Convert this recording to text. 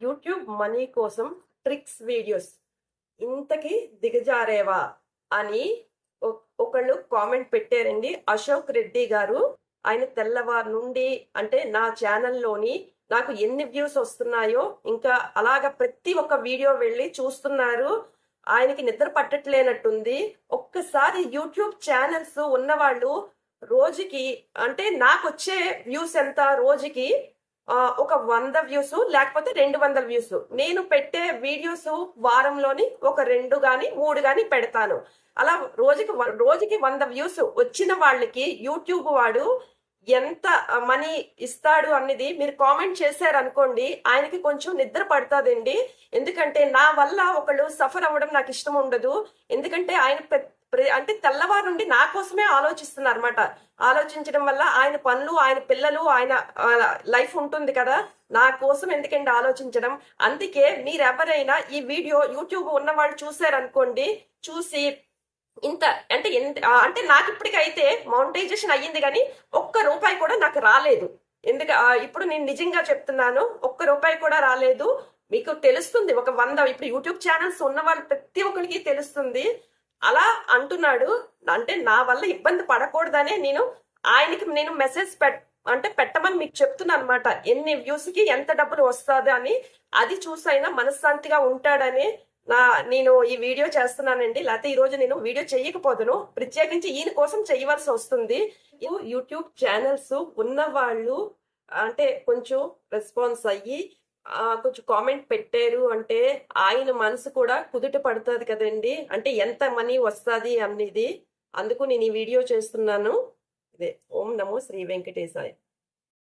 YouTube money కోసం tricks videos ఇంతకీ దిగజారేవా అని ఒకళ్ళు కామెంట్ పెట్టారండి. అశోక్ రెడ్డి గారు ఆయన తెల్లవారు నుండి అంటే నా ఛానల్లోని నాకు ఎన్ని వ్యూస్ వస్తున్నాయో ఇంకా అలాగ ప్రతి ఒక్క వీడియో వెళ్ళి చూస్తున్నారు. ఆయనకి నిద్ర పట్టట్లేనట్టుంది. ఒక్కసారి యూట్యూబ్ ఛానల్స్ ఉన్నవాళ్ళు రోజుకి అంటే నాకు వచ్చే వ్యూస్ ఎంత? రోజుకి ఒక వంద వ్యూస్ లేకపోతే రెండు వందల వ్యూస్. నేను పెట్టే వీడియోస్ వారంలోని ఒక రెండు గాని మూడు గాని పెడతాను. అలా రోజుకి వ- రోజుకి వంద వ్యూస్ వచ్చిన వాళ్ళకి యూట్యూబ్ వాడు ఎంత మనీ ఇస్తాడు అనేది మీరు కామెంట్ చేశారనుకోండి ఆయనకి కొంచెం నిద్ర పడుతుందండి. ఎందుకంటే నా వల్ల ఒకళ్ళు సఫర్ అవ్వడం నాకు ఇష్టం ఉండదు. ఎందుకంటే ఆయన అంటే తెల్లవారు నుండి నా కోసమే ఆలోచిస్తున్నారు అనమాట ఆలోచించడం వల్ల ఆయన పనులు ఆయన పిల్లలు ఆయన లైఫ్ ఉంటుంది కదా. నా కోసం ఎందుకండి ఆలోచించడం? అందుకే మీరెవరైనా ఈ వీడియో యూట్యూబ్ ఉన్నవాళ్ళు చూసారనుకోండి చూసి ఇంత అంటే ఎంత అంటే నాకు ఇప్పటికైతే మౌంటైజేషన్ అయ్యింది కానీ ఒక్క రూపాయి కూడా నాకు రాలేదు. ఎందుకు ఇప్పుడు నేను నిజంగా చెప్తున్నాను ఒక్క రూపాయి కూడా రాలేదు. మీకు తెలుస్తుంది ఒక వంద ఇప్పుడు యూట్యూబ్ ఛానల్స్ ఉన్న వాళ్ళు ప్రతి ఒక్కరికి తెలుస్తుంది. అలా అంటున్నాడు. అంటే నా వల్ల ఇబ్బంది పడకూడదనే నేను ఆయనకి నేను మెసేజ్ పెట్ అంటే పెట్టమని మీకు చెప్తున్నాను అనమాట ఎన్ని వ్యూస్కి ఎంత డబ్బులు వస్తుంది అని అది చూసైనా మనశ్శాంతిగా ఉంటాడని నా నేను ఈ వీడియో చేస్తున్నానండి. లేకపోతే ఈరోజు నేను వీడియో చేయకపోదును. ప్రత్యేకించి ఈయన కోసం చేయవలసి వస్తుంది. యూట్యూబ్ ఛానల్స్ ఉన్న వాళ్ళు అంటే కొంచెం రెస్పాన్స్ అయ్యి కొంచెం కామెంట్ పెట్టారు అంటే ఆయన మనసు కూడా కుదుట పడుతుంది కదండి. అంటే ఎంత మనీ వస్తుంది అనేది అందుకు నేను ఈ వీడియో చేస్తున్నాను. ఇదే ఓం నమో శ్రీ వెంకటేశాయ.